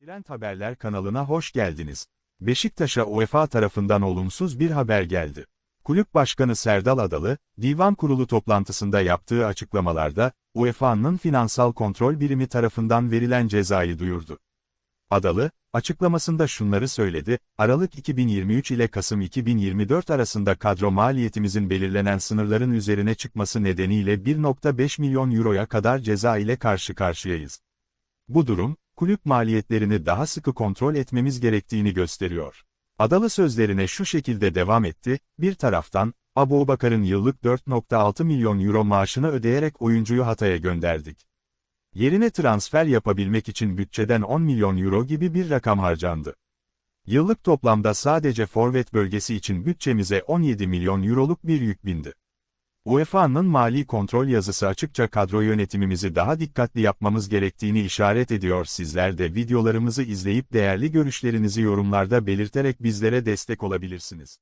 Trend Haberler kanalına hoş geldiniz. Beşiktaş'a UEFA tarafından olumsuz bir haber geldi. Kulüp Başkanı Serdal Adalı, Divan Kurulu toplantısında yaptığı açıklamalarda, UEFA'nın finansal kontrol birimi tarafından verilen cezayı duyurdu. Adalı, açıklamasında şunları söyledi, Aralık 2023 ile Kasım 2024 arasında kadro maliyetimizin belirlenen sınırların üzerine çıkması nedeniyle 1.5 milyon euroya kadar ceza ile karşı karşıyayız. Bu durum, kulüp maliyetlerini daha sıkı kontrol etmemiz gerektiğini gösteriyor. Adalı sözlerine şu şekilde devam etti, bir taraftan, Abu Bakar'ın yıllık 4.6 milyon euro maaşını ödeyerek oyuncuyu Hatay'a gönderdik. Yerine transfer yapabilmek için bütçeden 10 milyon euro gibi bir rakam harcandı. Yıllık toplamda sadece forvet bölgesi için bütçemize 17 milyon euroluk bir yük bindi. UEFA'nın mali kontrol yazısı açıkça kadro yönetimimizi daha dikkatli yapmamız gerektiğini işaret ediyor. Sizler de videolarımızı izleyip değerli görüşlerinizi yorumlarda belirterek bizlere destek olabilirsiniz.